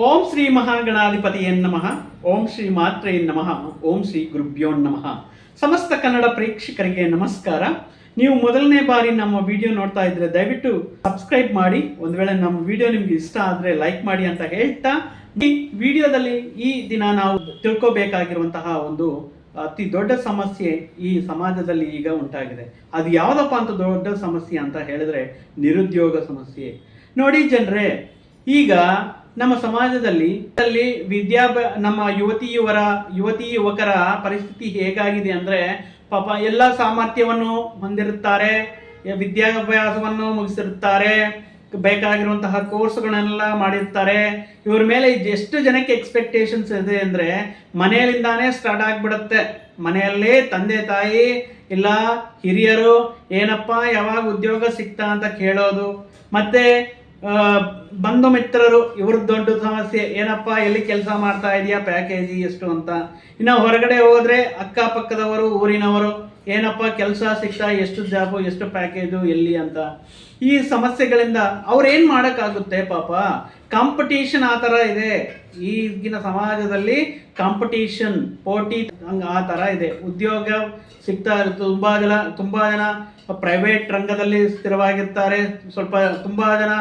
ಓಂ ಶ್ರೀ ಮಹಾಗಣಾಧಿಪತಿಯೇ ನಮಃ. ಓಂ ಶ್ರೀ ಮಾತ್ರೇ ನಮಃ. ಓಂ ಶ್ರೀ ಗುರುಭ್ಯೋ ನಮಃ. ಸಮಸ್ತ ಕನ್ನಡ ಪ್ರೇಕ್ಷಕರಿಗೆ ನಮಸ್ಕಾರ. ನೀವು ಮೊದಲನೇ ಬಾರಿ ನಮ್ಮ ವಿಡಿಯೋ ನೋಡ್ತಾ ಇದ್ರೆ ದಯವಿಟ್ಟು ಸಬ್ಸ್ಕ್ರೈಬ್ ಮಾಡಿ. ಒಂದು ವೇಳೆ ನಮ್ಮ ವಿಡಿಯೋ ನಿಮ್ಗೆ ಇಷ್ಟ ಆದರೆ ಲೈಕ್ ಮಾಡಿ ಅಂತ ಹೇಳ್ತಾ ಈ ವಿಡಿಯೋದಲ್ಲಿ ಈ ದಿನ ನಾವು ತಿಳ್ಕೋಬೇಕಾಗಿರುವಂತಹ ಒಂದು ಅತಿ ದೊಡ್ಡ ಸಮಸ್ಯೆ ಈ ಸಮಾಜದಲ್ಲಿ ಈಗ ಉಂಟಾಗಿದೆ. ಅದು ಯಾವುದಪ್ಪ ಅಂತ ದೊಡ್ಡ ಸಮಸ್ಯೆ ಅಂತ ಹೇಳಿದ್ರೆ ನಿರುದ್ಯೋಗ ಸಮಸ್ಯೆ. ನೋಡಿ ಜನರೇ, ಈಗ ನಮ್ಮ ಸಮಾಜದಲ್ಲಿ ಅಲ್ಲಿ ವಿದ್ಯಾಭ, ನಮ್ಮ ಯುವತಿ ಯುವರ ಯುವತಿ ಯುವಕರ ಪರಿಸ್ಥಿತಿ ಹೇಗಾಗಿದೆ ಅಂದ್ರೆ ಪಾಪ ಎಲ್ಲ ಸಾಮರ್ಥ್ಯವನ್ನು ಹೊಂದಿರುತ್ತಾರೆ ವಿದ್ಯಾಭ್ಯಾಸವನ್ನು ಮುಗಿಸಿರುತ್ತಾರೆ, ಬೇಕಾಗಿರುವಂತಹ ಕೋರ್ಸ್ಗಳನ್ನೆಲ್ಲ ಮಾಡಿರ್ತಾರೆ ಇವ್ರ ಮೇಲೆ ಎಷ್ಟು ಜನಕ್ಕೆ ಎಕ್ಸ್ಪೆಕ್ಟೇಷನ್ಸ್ ಇದೆ ಅಂದ್ರೆ ಮನೆಯಲ್ಲಿಂದಾನೇ ಸ್ಟಾರ್ಟ್ ಆಗಿಬಿಡುತ್ತೆ. ಮನೆಯಲ್ಲೇ ತಂದೆ, ತಾಯಿ, ಇಲ್ಲ ಹಿರಿಯರು, ಏನಪ್ಪ ಯಾವಾಗ ಉದ್ಯೋಗ ಸಿಗ್ತಾ ಅಂತ ಕೇಳೋದು. ಮತ್ತೆ ಬಂಧು ಮಿತ್ರರು, ಇವ್ರದ್ದು ದೊಡ್ಡ ಸಮಸ್ಯೆ, ಏನಪ್ಪ, ಎಲ್ಲಿ ಕೆಲಸ ಮಾಡ್ತಾ ಇದೆಯಾ ಪ್ಯಾಕೇಜಿ ಎಷ್ಟು ಅಂತ. ಇನ್ನು ಹೊರಗಡೆ ಹೋದರೆ ಅಕ್ಕಪಕ್ಕದವರು, ಊರಿನವರು, ಏನಪ್ಪ, ಕೆಲಸ ಸಿಗ್ತಾ, ಎಷ್ಟು ಜಾಬು ಎಷ್ಟು ಪ್ಯಾಕೇಜು ಎಲ್ಲಿ ಅಂತ. ಈ ಸಮಸ್ಯೆಗಳಿಂದ ಅವ್ರೇನು ಮಾಡೋಕ್ಕಾಗುತ್ತೆ ಪಾಪ? ಕಾಂಪಿಟೀಷನ್ ಆ ಥರ ಇದೆ. ಈಗಿನ ಸಮಾಜದಲ್ಲಿ ಕಾಂಪಿಟೀಷನ್ ಪೋಟಿ, ಹಂಗೆ ಆ ಥರ ಇದೆ. ಉದ್ಯೋಗ ಸಿಗ್ತಾ ತುಂಬ ಜನ ತುಂಬ ಜನ ಪ್ರೈವೇಟ್ ರಂಗದಲ್ಲಿ ಸ್ಥಿರವಾಗಿರ್ತಾರೆ. ಸ್ವಲ್ಪ ತುಂಬ ಜನ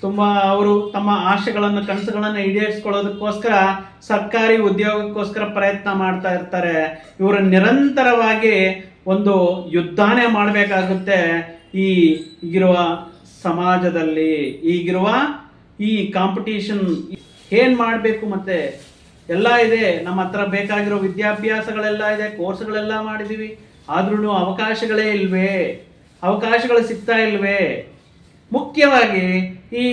ತುಂಬ ಅವರು ತಮ್ಮ ಆಶೆಗಳನ್ನು, ಕನಸುಗಳನ್ನು ಈಡೇರಿಸ್ಕೊಳ್ಳೋದಕ್ಕೋಸ್ಕರ ಸರ್ಕಾರಿ ಉದ್ಯೋಗಕ್ಕೋಸ್ಕರ ಪ್ರಯತ್ನ ಮಾಡ್ತಾ ಇರ್ತಾರೆ. ಇವರು ನಿರಂತರವಾಗಿ ಒಂದು ಯುದ್ಧಾನೇ ಮಾಡಬೇಕಾಗುತ್ತೆ ಈಗಿರುವ ಸಮಾಜದಲ್ಲಿ. ಈಗಿರುವ ಈ ಕಾಂಪಿಟೇಷನ್ ಏನು ಮಾಡಬೇಕು ಮತ್ತೆ? ಎಲ್ಲ ಇದೆ. ನಮ್ಮ ಹತ್ರ ಬೇಕಾಗಿರೋ ವಿದ್ಯಾಭ್ಯಾಸಗಳೆಲ್ಲ ಇದೆ ಕೋರ್ಸ್ಗಳೆಲ್ಲ ಮಾಡಿದ್ದೀವಿ ಆದ್ರೂ ಅವಕಾಶಗಳೇ ಇಲ್ವೇ? ಅವಕಾಶಗಳು ಸಿಗ್ತಾ ಇಲ್ವೇ? ಮುಖ್ಯವಾಗಿ ಈ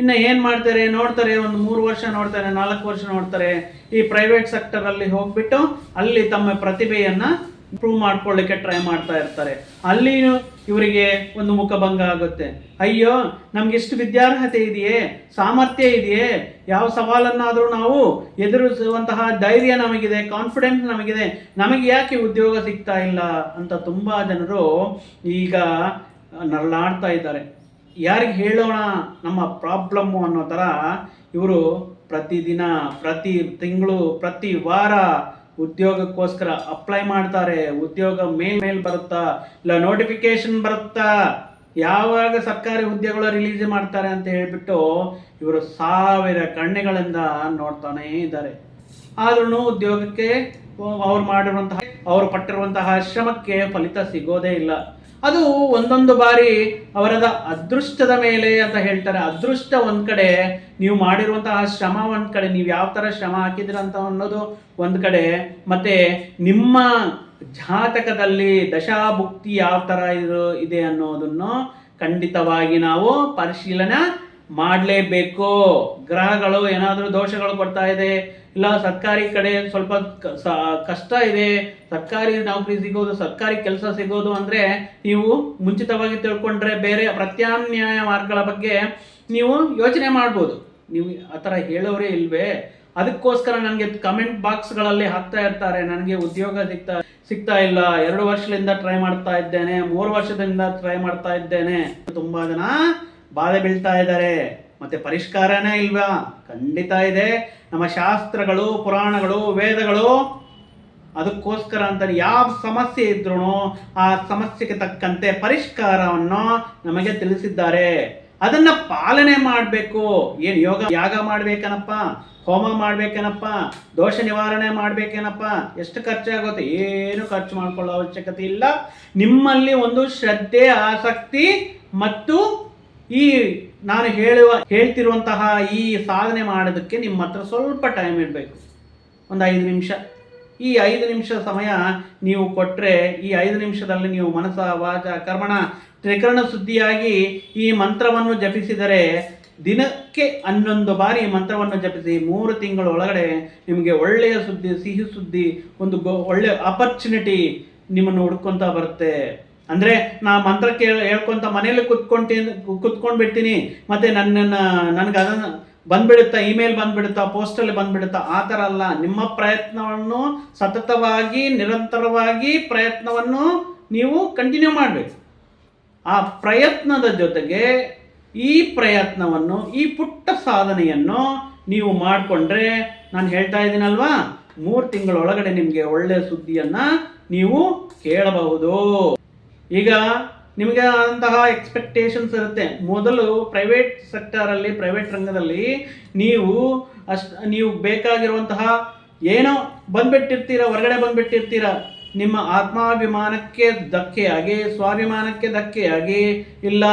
ಇನ್ನು ಏನು ಮಾಡ್ತಾರೆ, ನೋಡ್ತಾರೆ, ಒಂದು ಮೂರು ವರ್ಷ ನೋಡ್ತಾರೆ, ನಾಲ್ಕು ವರ್ಷ ನೋಡ್ತಾರೆ, ಈ ಪ್ರೈವೇಟ್ ಸೆಕ್ಟರಲ್ಲಿ ಹೋಗ್ಬಿಟ್ಟು ಅಲ್ಲಿ ತಮ್ಮ ಪ್ರತಿಭೆಯನ್ನು ಪ್ರೂವ್ ಮಾಡ್ಕೊಳ್ಳಿಕ್ಕೆ ಟ್ರೈ ಮಾಡ್ತಾ ಇರ್ತಾರೆ. ಅಲ್ಲಿ ಇವರಿಗೆ ಒಂದು ಮುಖಭಂಗ ಆಗುತ್ತೆ. ಅಯ್ಯೋ, ನಮ್ಗೆ ಎಷ್ಟು ವಿದ್ಯಾರ್ಹತೆ ಇದೆಯೇ? ಸಾಮರ್ಥ್ಯ ಇದೆಯೇ? ಯಾವ ಸವಾಲನ್ನಾದರೂ ನಾವು ಎದುರಿಸುವಂತಹ ಧೈರ್ಯ ನಮಗಿದೆ ಕಾನ್ಫಿಡೆನ್ಸ್ ನಮಗಿದೆ, ನಮಗೆ ಯಾಕೆ ಉದ್ಯೋಗ ಸಿಗ್ತಾ ಇಲ್ಲ ಅಂತ ತುಂಬ ಜನರು ಈಗ ನರಳಾಡ್ತಾ ಇದ್ದಾರೆ. ಯಾರಿಗೆ ಹೇಳೋಣ ನಮ್ಮ ಪ್ರಾಬ್ಲಮ್ಮು ಅನ್ನೋ ಥರ ಇವರು ಪ್ರತಿದಿನ, ಪ್ರತಿ ತಿಂಗಳು, ಪ್ರತಿ ವಾರ ಉದ್ಯೋಗಕ್ಕೋಸ್ಕರ ಅಪ್ಲೈ ಮಾಡ್ತಾರೆ. ಉದ್ಯೋಗ ಮೇಲ್ ಮೇಲ್ ಬರುತ್ತಾ? ಇಲ್ಲ ನೋಟಿಫಿಕೇಶನ್ ಬರುತ್ತಾ? ಯಾವಾಗ ಸರ್ಕಾರಿ ಹುದ್ದೆಗಳು ರಿಲೀಸ್ ಮಾಡ್ತಾರೆ ಅಂತ ಹೇಳ್ಬಿಟ್ಟು ಇವರು ಸಾವಿರ ಕಣ್ಣೆಗಳಿಂದ ನೋಡ್ತಾನೇ ಇದ್ದಾರೆ. ಆದ್ರೂ ಉದ್ಯೋಗಕ್ಕೆ ಅವ್ರು ಮಾಡಿರುವಂತಹ, ಅವ್ರು ಪಟ್ಟಿರುವಂತಹ ಶ್ರಮಕ್ಕೆ ಫಲಿತ ಸಿಗೋದೇ ಇಲ್ಲ. ಅದು ಒಂದೊಂದು ಬಾರಿ ಅವರದ ಅದೃಷ್ಟದ ಮೇಲೆ ಅಂತ ಹೇಳ್ತಾರೆ. ಅದೃಷ್ಟ ಒಂದು ಕಡೆ, ನೀವು ಮಾಡಿರುವಂತಹ ಶ್ರಮ ಒಂದು ಕಡೆ, ನೀವು ಯಾವ ಥರ ಶ್ರಮ ಹಾಕಿದ್ರಂತ ಅನ್ನೋದು ಒಂದು ಕಡೆ. ಮತ್ತೆ ನಿಮ್ಮ ಜಾತಕದಲ್ಲಿ ದಶಾಭುಕ್ತಿ ಯಾವ ಥರ ಇದು ಇದೆ ಅನ್ನೋದನ್ನು ಖಂಡಿತವಾಗಿ ನಾವು ಪರಿಶೀಲನೆ ಮಾಡಲೇಬೇಕು. ಗ್ರಹಗಳು ಏನಾದರೂ ದೋಷಗಳು ಕೊಡ್ತಾ ಇದೆ, ಇಲ್ಲ ಸರ್ಕಾರಿ ಕಡೆ ಸ್ವಲ್ಪ ಕಷ್ಟ ಇದೆ, ಸರ್ಕಾರಿ ನೌಕರಿ ಸಿಗೋದು, ಸರ್ಕಾರಿ ಕೆಲಸ ಸಿಗೋದು ಅಂದರೆ ನೀವು ಮುಂಚಿತವಾಗಿ ತಿಳ್ಕೊಂಡ್ರೆ ಬೇರೆ ಪ್ರತ್ಯಾಮ್ನಾಯ ಮಾರ್ಗಗಳ ಬಗ್ಗೆ ನೀವು ಯೋಚನೆ ಮಾಡ್ಬೋದು. ನೀವು ಆ ಥರ ಹೇಳೋರೇ ಇಲ್ವೇ? ಅದಕ್ಕೋಸ್ಕರ ನನಗೆ ಕಮೆಂಟ್ ಬಾಕ್ಸ್ಗಳಲ್ಲಿ ಹಾಕ್ತಾ ಇರ್ತಾರೆ, ನನಗೆ ಉದ್ಯೋಗ ಸಿಗ್ತಾ ಸಿಗ್ತಾ ಇಲ್ಲ, ಎರಡು ವರ್ಷದಿಂದ ಟ್ರೈ ಮಾಡ್ತಾ ಇದ್ದೇನೆ, ಮೂರು ವರ್ಷದಿಂದ ಟ್ರೈ ಮಾಡ್ತಾ ಇದ್ದೇನೆ. ತುಂಬ ಜನ ಬಾಧೆ ಬೀಳ್ತಾ ಇದ್ದಾರೆ. ಮತ್ತೆ ಪರಿಷ್ಕಾರನೇ ಇಲ್ವಾ? ಖಂಡಿತ ಇದೆ. ನಮ್ಮ ಶಾಸ್ತ್ರಗಳು, ಪುರಾಣಗಳು, ವೇದಗಳು ಅದಕ್ಕೋಸ್ಕರ ಅಂತ ಯಾವ ಸಮಸ್ಯೆ ಇದ್ರೂ ಆ ಸಮಸ್ಯೆಗೆ ತಕ್ಕಂತೆ ಪರಿಷ್ಕಾರವನ್ನು ನಮಗೆ ತಿಳಿಸಿದ್ದಾರೆ. ಅದನ್ನ ಪಾಲನೆ ಮಾಡಬೇಕು. ಏನು ಯೋಗ, ಯಾಗ ಮಾಡ್ಬೇಕೇನಪ್ಪ? ಹೋಮ ಮಾಡ್ಬೇಕೇನಪ್ಪ? ದೋಷ ನಿವಾರಣೆ ಮಾಡ್ಬೇಕೇನಪ್ಪ? ಎಷ್ಟು ಖರ್ಚಾಗುತ್ತೆ? ಏನು ಖರ್ಚು ಮಾಡ್ಕೊಳ್ಳೋ ಅವಶ್ಯಕತೆ ಇಲ್ಲ. ನಿಮ್ಮಲ್ಲಿ ಒಂದು ಶ್ರದ್ಧೆ, ಆಸಕ್ತಿ ಮತ್ತು ಈ ನಾನು ಹೇಳುವ, ಹೇಳ್ತಿರುವಂತಹ ಈ ಸಾಧನೆ ಮಾಡೋದಕ್ಕೆ ನಿಮ್ಮ ಹತ್ರ ಸ್ವಲ್ಪ ಟೈಮ್ ಇರಬೇಕು ಒಂದು ಐದು ನಿಮಿಷ. ಈ ಐದು ನಿಮಿಷ ಸಮಯ ನೀವು ಕೊಟ್ಟರೆ ಈ ಐದು ನಿಮಿಷದಲ್ಲಿ ನೀವು ಮನಸ್ಸ, ವಾಚ, ಕರ್ಮಣ, ತ್ರಿಕರಣ ಸುದ್ದಿಯಾಗಿ ಈ ಮಂತ್ರವನ್ನು ಜಪಿಸಿದರೆ ದಿನಕ್ಕೆ ಹನ್ನೊಂದು ಬಾರಿ ಮಂತ್ರವನ್ನು ಜಪಿಸಿ ಮೂರು ತಿಂಗಳ ಒಳಗಡೆ ನಿಮಗೆ ಒಳ್ಳೆಯ ಸುದ್ದಿ ಸಿಹಿ ಸುದ್ದಿ ಒಂದು ಗೊ ಒಳ್ಳೆಯ ಆಪರ್ಚುನಿಟಿ ನಿಮ್ಮನ್ನು ಹುಡ್ಕೊತಾ ಬರುತ್ತೆ. ಅಂದ್ರೆ ನಾ ಮಂತ್ರ ಕೇಳ ಹೇಳ್ಕೊಂತ ಮನೇಲಿ ಕೂತ್ಕೊಂಡು ಕುತ್ಕೊಂಡ್ ಬಿಡ್ತೀನಿ ಮತ್ತೆ ನನ್ನನ್ನು ನನಗೆ ಅದನ್ನು ಬಂದ್ಬಿಡುತ್ತಾ, ಇಮೇಲ್ ಬಂದ್ಬಿಡುತ್ತಾ, ಪೋಸ್ಟಲ್ಲಿ ಬಂದ್ಬಿಡುತ್ತಾ, ಆ ಥರ ಅಲ್ಲ. ನಿಮ್ಮ ಪ್ರಯತ್ನವನ್ನು ಸತತವಾಗಿ, ನಿರಂತರವಾಗಿ ಪ್ರಯತ್ನವನ್ನು ನೀವು ಕಂಟಿನ್ಯೂ ಮಾಡಬೇಕು. ಆ ಪ್ರಯತ್ನದ ಜೊತೆಗೆ ಈ ಪ್ರಯತ್ನವನ್ನು, ಈ ಪುಟ್ಟ ಸಾಧನೆಯನ್ನು ನೀವು ಮಾಡಿಕೊಂಡ್ರೆ, ನಾನು ಹೇಳ್ತಾ ಇದ್ದೀನಲ್ವಾ? ಮೂರು ತಿಂಗಳೊಳಗಡೆ ನಿಮಗೆ ಒಳ್ಳೆಯ ಸುದ್ದಿಯನ್ನು ನೀವು ಕೇಳಬಹುದು. ಈಗ ನಿಮಗೆ ಅಂತಹ ಎಕ್ಸ್ಪೆಕ್ಟೇಷನ್ಸ್ ಇರುತ್ತೆ. ಮೊದಲು ಪ್ರೈವೇಟ್ ಸೆಕ್ಟರಲ್ಲಿ ಪ್ರೈವೇಟ್ ರಂಗದಲ್ಲಿ ನೀವು ಅಷ್ಟು, ನೀವು ಬೇಕಾಗಿರುವಂತಹ ಏನೋ ಬಂದ್ಬಿಟ್ಟಿರ್ತೀರ, ಹೊರಗಡೆ ಬಂದ್ಬಿಟ್ಟಿರ್ತೀರ, ನಿಮ್ಮ ಆತ್ಮಾಭಿಮಾನಕ್ಕೆ ಧಕ್ಕೆಯಾಗಿ ಸ್ವಾಭಿಮಾನಕ್ಕೆ ಧಕ್ಕೆಯಾಗಿ ಇಲ್ಲ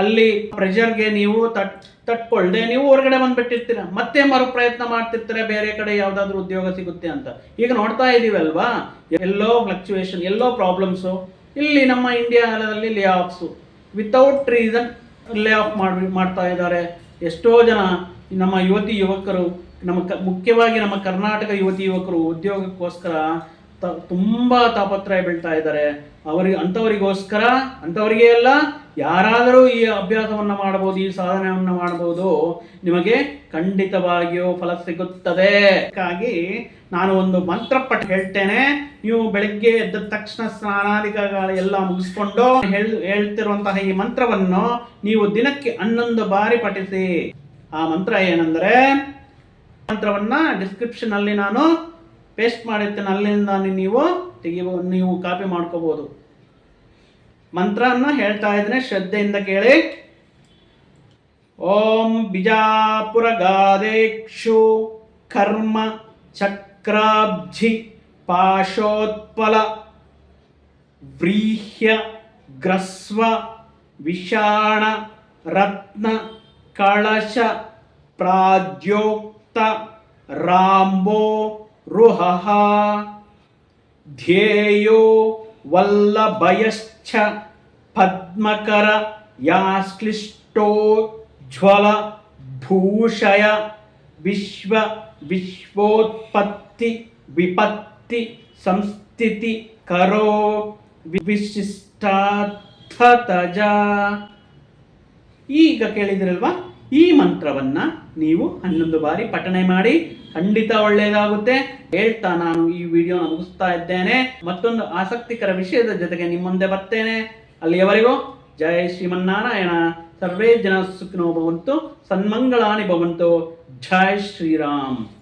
ಅಲ್ಲಿ ಪ್ರೆಷರ್ಗೆ ನೀವು ತಟ್, ತಟ್ಕೊಳ್ದೆ ನೀವು ಹೊರಗಡೆ ಬಂದ್ಬಿಟ್ಟಿರ್ತೀರ. ಮತ್ತೆ ಮರು ಪ್ರಯತ್ನ ಮಾಡ್ತಿರ್ತೀರ, ಬೇರೆ ಕಡೆ ಯಾವುದಾದ್ರೂ ಉದ್ಯೋಗ ಸಿಗುತ್ತೆ ಅಂತ. ಈಗ ನೋಡ್ತಾ ಇದ್ದೀವಲ್ವಾ ಎಲ್ಲೋ ಫ್ಲಕ್ಚುಯೇಷನ್ ಎಲ್ಲೋ ಪ್ರಾಬ್ಲಮ್ಸು ಇಲ್ಲಿ ನಮ್ಮ ಇಂಡಿಯಾದಲ್ಲಿ lay offs without reason lay off ಮಾಡಿ, ಮಾಡ್ತಾ ಇದ್ದಾರೆ. ಎಷ್ಟೋ ಜನ ನಮ್ಮ ಯುವತಿ ಯುವಕರು, ನಮ್ಮ ಕ, ಮುಖ್ಯವಾಗಿ ನಮ್ಮ ಕರ್ನಾಟಕ ಯುವತಿ ಯುವಕರು ಉದ್ಯೋಗಕ್ಕೋಸ್ಕರ ತ, ತುಂಬ ತಾಪತ್ರಯ ಬೀಳ್ತಾ ಇದ್ದಾರೆ. ಅವರಿಗೆ, ಅಂಥವರಿಗೋಸ್ಕರ, ಅಂಥವರಿಗೆ ಎಲ್ಲ ಯಾರಾದರೂ ಈ ಅಭ್ಯಾಸವನ್ನು ಮಾಡಬಹುದು, ಈ ಸಾಧನೆಯನ್ನು ಮಾಡಬಹುದು, ನಿಮಗೆ ಖಂಡಿತವಾಗಿಯೂ ಫಲ ಸಿಗುತ್ತದೆ. ಹಾಗಾಗಿ ನಾನು ಒಂದು ಮಂತ್ರ ಪಟ್ಟು ಹೇಳ್ತೇನೆ. ನೀವು ಬೆಳಗ್ಗೆ ಎದ್ದ ತಕ್ಷಣ ಸ್ನಾನಾದಿಕಗಳ ಎಲ್ಲ ಮುಗಿಸ್ಕೊಂಡು ಹೇಳ್, ಹೇಳ್ತಿರುವಂತಹ ಈ ಮಂತ್ರವನ್ನು ನೀವು ದಿನಕ್ಕೆ ಹನ್ನೊಂದು ಬಾರಿ ಪಠಿಸಿ. ಆ ಮಂತ್ರ ಏನಂದ್ರೆ, ಮಂತ್ರವನ್ನ ಡಿಸ್ಕ್ರಿಪ್ಷನ್ ಅಲ್ಲಿ ನಾನು ಪೇಸ್ಟ್ ಮಾಡಿರ್ತೇನೆ. ಅಲ್ಲಿಂದ ನೀವು ತೆಗಿಬೋ ನೀವು ಕಾಪಿ ಮಾಡ್ಕೋಬಹುದು. ಮಂತ್ರವನ್ನು ಹೇಳ್ತಾ ಇದ್ದೇನೆ, ಶ್ರದ್ಧೆಯಿಂದ ಕೇಳಿ. ಓಂ ಬಿಜಾಪುರ ಗಾದೇಕ್ಷು ಕರ್ಮ ಚಕ್ರಾಬ್ಜಿ ಪಾಶೋತ್ಪಲ ವ್ರೀಹ್ಯ ಗ್ರಸ್ವ ವಿಷಾಣ ರತ್ನ ಕಳಶ ಪ್ರಾದ್ಯೋಕ್ತ ರಾಂಬೋ ರುಹಃ ಧ್ಯೇಯೋ ವಲ್ಲಭಯಶ್ಚ ಪದ್ಮಕರ ಯಾಶ್ಲಿಷ್ಟೋ ಜ್ವಲ ಭೂಷಯ ವಿಶ್ವ ವಿಶ್ವೋತ್ಪತ್ತಿ ವಿಪತ್ತಿ ಸಂಸ್ಥಿತಿ ಕರೋ ವಿಶಿಷ್ಟಾರ್ಥತಜ. ಈಗ ಕೇಳಿದಿರಲ್ವಾ? ಈ ಮಂತ್ರವನ್ನ ನೀವು ಹನ್ನೊಂದು ಬಾರಿ ಪಠಣೆ ಮಾಡಿ ಖಂಡಿತ ಒಳ್ಳೆಯದಾಗುತ್ತೆ ಹೇಳ್ತಾ ನಾನು ಈ ವಿಡಿಯೋನ ಮುಗಿಸ್ತಾ ಇದ್ದೇನೆ. ಮತ್ತೊಂದು ಆಸಕ್ತಿಕರ ವಿಷಯದ ಜೊತೆಗೆ ನಿಮ್ಮ ಮುಂದೆ ಬರ್ತೇನೆ. ಅಲ್ಲಿಯವರೆಗೂ ಜಯ ಶ್ರೀಮನ್ನಾರಾಯಣ. ಸರ್ವೇ ಜನ ಸುಖಿನೋ ಭವಂತು. ಸನ್ಮಂಗಳಾನಿ ಭವಂತು. ಜೈ ಶ್ರೀರಾಮ್.